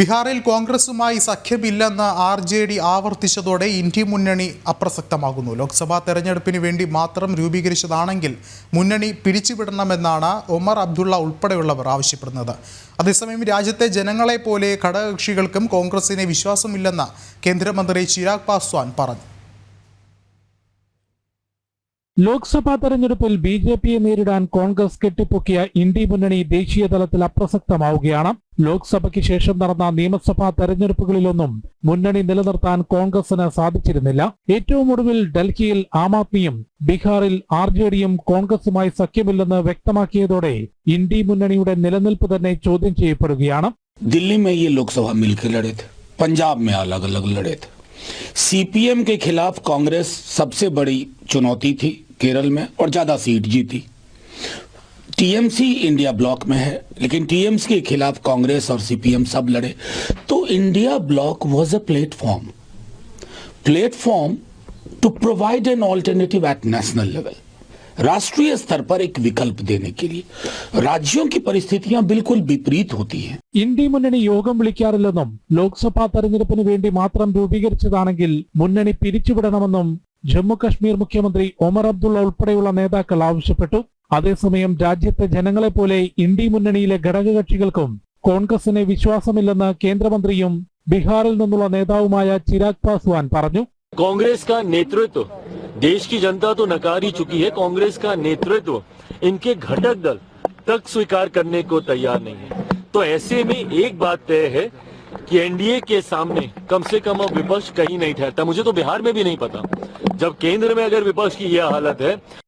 ബീഹാറിൽ കോൺഗ്രസുമായി സഖ്യമില്ലെന്ന് ആർ ജെ ഡി ആവർത്തിച്ചതോടെ ഇന്ത്യ മുന്നണി അപ്രസക്തമാകുന്നു. ലോക്സഭാ തെരഞ്ഞെടുപ്പിന് വേണ്ടി മാത്രം രൂപീകരിച്ചതാണെങ്കിൽ മുന്നണി പിരിച്ചുവിടണമെന്നാണ് ഒമർ അബ്ദുള്ള ഉൾപ്പെടെയുള്ളവർ ആവശ്യപ്പെടുന്നത്. അതേസമയം രാജ്യത്തെ ജനങ്ങളെ പോലെ ഘടകകക്ഷികൾക്കും കോൺഗ്രസിനെ വിശ്വാസമില്ലെന്ന് കേന്ദ്രമന്ത്രി ചിരാഗ് പാസ്വാൻ പറഞ്ഞു. ലോക്സഭാ തെരഞ്ഞെടുപ്പിൽ ബി ജെ പിയെ നേരിടാൻ കോൺഗ്രസ് കെട്ടിപ്പൊക്കിയ ഇന്ത്യ മുന്നണി ദേശീയ തലത്തിൽ അപ്രസക്തമാവുകയാണ്. ലോക്സഭയ്ക്ക് ശേഷം നടന്ന നിയമസഭാ തെരഞ്ഞെടുപ്പുകളിലൊന്നും മുന്നണി നിലനിർത്താൻ കോൺഗ്രസിന് സാധിച്ചിരുന്നില്ല ഏറ്റവും ഒടുവിൽ ഡൽഹിയിൽ ആം ആദ്മിയും ബീഹാറിൽ ആർ ജെ ഡിയും കോൺഗ്രസുമായി സഖ്യമില്ലെന്ന് വ്യക്തമാക്കിയതോടെ ഇന്ത്യ മുന്നണിയുടെ നിലനിൽപ്പ് തന്നെ ചോദ്യം ചെയ്യപ്പെടുകയാണ് दिल्ली में ये लोकसभा मिलकर लड़े थे पंजाब में अलग अलग लड़े थे सीपीएम के खिलाफ कांग्रेस सबसे बड़ी चुनौती थी केरल में और ज्यादा सीट जीती टीएमसी इंडिया ब्लॉक में है लेकिन टीएमसी के खिलाफ कांग्रेस और सीपीएम सब लड़े तो India bloc was a platform platform to provide an alternative at national level राष्ट्रीय स्तर पर एक विकल्प देने के लिए राज्यों की परिस्थितियां बिल्कुल विपरीत होती हैं ഇന്ത്യ മുന്നണി യോഗം വിളിക്കാറില്ലെന്നും ലോക്സഭാ തെരഞ്ഞെടുപ്പിന് വേണ്ടി മാത്രം രൂപീകരിച്ചതാണെങ്കിൽ മുന്നണി പിരിച്ചുവിടണമെന്നും ജമ്മു കശ്മീർ മുഖ്യമന്ത്രി ഒമർ അബ്ദുള്ള ഉൾപ്പെടെയുള്ള നേതാക്കൾ ആവശ്യപ്പെട്ടു അതേസമയം രാജ്യത്തെ ജനങ്ങളെ പോലെ ഇന്ത്യ മുന്നണിയിലെ ഘടകകക്ഷികൾക്കും കോൺഗ്രസിനെ വിശ്വാസമില്ലെന്ന് കേന്ദ്രമന്ത്രിയും ബീഹാറിൽ നിന്നുള്ള നേതാവുമായ ചിരാഗ് പാസ്വാൻ പറഞ്ഞു कांग्रेस का नेतृत्व देश की जनता तो नकार ही चुकी है कांग्रेस का नेतृत्व इनके घटक दल तक स्वीकार करने को तैयार नहीं है तो ऐसे में एक बात तय है कि एनडीए के सामने कम से कम अब विपक्ष कहीं नहीं ठहरता मुझे तो बिहार में भी नहीं पता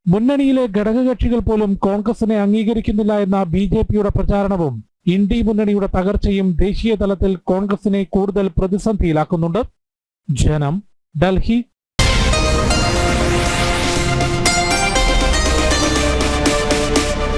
മുന്നണിയിലെ ഘടകകക്ഷികൾ പോലും കോൺഗ്രസിനെ അംഗീകരിക്കുന്നില്ല എന്ന ബി ജെ പിയുടെ പ്രചാരണവും ഇന്ത്യ മുന്നണിയുടെ തകർച്ചയും ദേശീയ തലത്തിൽ കോൺഗ്രസിനെ കൂടുതൽ പ്രതിസന്ധിയിലാക്കുന്നുണ്ട്. ജനം ഡൽഹി